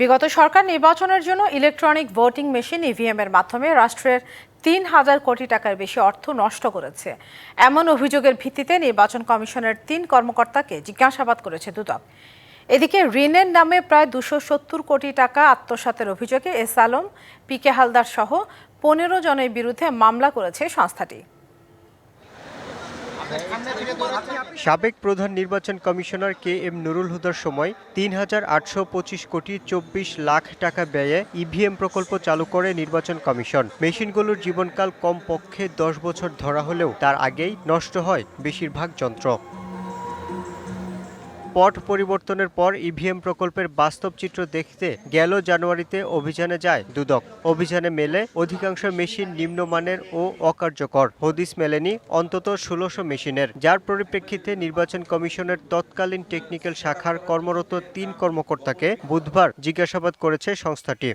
বিগত সরকার নির্বাচনের জন্য ইলেকট্রনিক ভোটিং মেশিন ইভিএম এর মাধ্যমে রাষ্ট্রের তিন হাজার কোটি টাকার বেশি অর্থ নষ্ট করেছে। এমন অভিযোগের ভিত্তিতে নির্বাচন কমিশনের তিন কর্মকর্তাকে জিজ্ঞাসাবাদ করেছে দুদক। এদিকে ঋণের নামে প্রায় দুশো সত্তর কোটি টাকা আত্মসাতের অভিযোগে S Alam, P K Haldar সহ পনেরো জনের বিরুদ্ধে মামলা করেছে সংস্থাটি। সাবেক প্রধান নির্বাচন কমিশনার কে এম নুরুল হুদার সময় তিন হাজার আটশো পঁচিশ কোটি চব্বিশ লাখ টাকা ব্যয়ে ইভিএম প্রকল্প চালু করে নির্বাচন কমিশন। মেশিনগুলোর জীবনকাল কমপক্ষে দশ বছর ধরা হলেও তার আগেই নষ্ট হয় বেশিরভাগ যন্ত্র। পট পরিবর্তনের পর ইভিএম প্রকল্পের বাস্তব চিত্র দেখতে গেল জানুয়ারিতে অভিযানে যায় দুদক। অভিযানে মেলে অধিকাংশ মেশিন নিম্নমানের ও অকার্যকর। হদিস মেলেনি অন্তত ষোলোশো মেশিনের। যার পরিপ্রেক্ষিতে নির্বাচন কমিশনের তৎকালীন টেকনিক্যাল শাখার কর্মরত তিন কর্মকর্তাকে বুধবার জিজ্ঞাসাবাদ করেছে সংস্থাটি।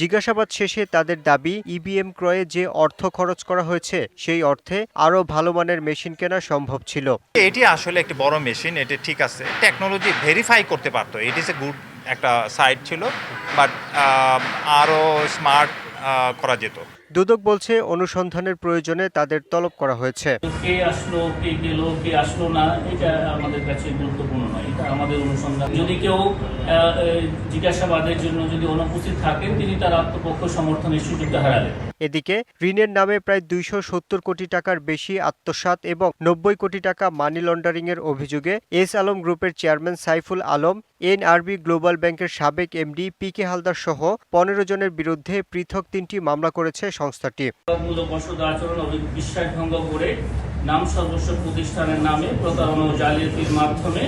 জিজ্ঞাসাবাদ শেষে তাদের দাবি ইভিএম ক্রয়ে যে অর্থ খরচ করা হয়েছে, সেই অর্থে আরও ভালো মানের মেশিন কেনা সম্ভব ছিল। এটি আসলে একটি বড় মেশিন, এটি ঠিক আছে। টেকনোলজি ভেরিফাই করতে পারতো। ইট ইজ এ গুড একটা সাইট ছিল বাট আরও স্মার্ট করা যেত। দুদক বলছে অনুসন্ধানের প্রয়োজনে তাদের তলব করা হয়েছে। কে আসলো কে গেল কে আসলো না এটা আমাদের কাছে গুরুত্বপূর্ণ নয়। এটা আমাদের অনুসন্ধান। যদি কেউ জিজ্ঞাসাবাদের জন্য যদি অনুপস্থিত থাকেন তিনি তার আত্মপক্ষ সমর্থনের সুযোগটা হারালেন এদিকে ঋণের নামে প্রায় দুইশো সত্তর কোটি টাকার বেশি আত্মসাৎ এবং নব্বই কোটি টাকা মানি লন্ডারিং এর অভিযোগে এস আলম গ্রুপের chairman Saiful Alam NRB global ব্যাংকের সাবেক এমডি পি কে হালদার সহ পনেরো জনের বিরুদ্ধে পৃথক তিনটি মামলা করেছে সংস্থাটি। বিশ্বাস ভঙ্গ করে নাম সর্বস্ব প্রতিষ্ঠানের নামে প্রতারণা ও জালিয়াতির মাধ্যমে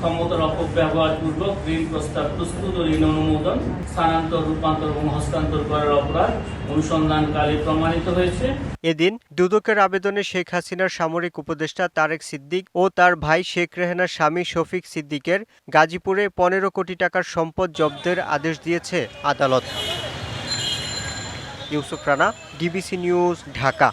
ক্ষমতার অপব্যবহার পূর্বক ঋণ প্রস্তাব প্রস্তুত ও ঋণ অনুমোদন, স্থানান্তর, রূপান্তর এবং হস্তান্তর করার অপরাধ অনুসন্ধানকালে প্রমাণিত হয়েছে। এদিন দুদকের আবেদনে শেখ হাসিনার সামরিক উপদেষ্টা তারেক সিদ্দিক ও তার ভাই শেখ রেহানার স্বামী শফিক সিদ্দিকের গাজীপুরে পনেরো কোটি টাকার সম্পদ জব্দের আদেশ দিয়েছে আদালত। Yusuf Rana, DBC news, Dhaka.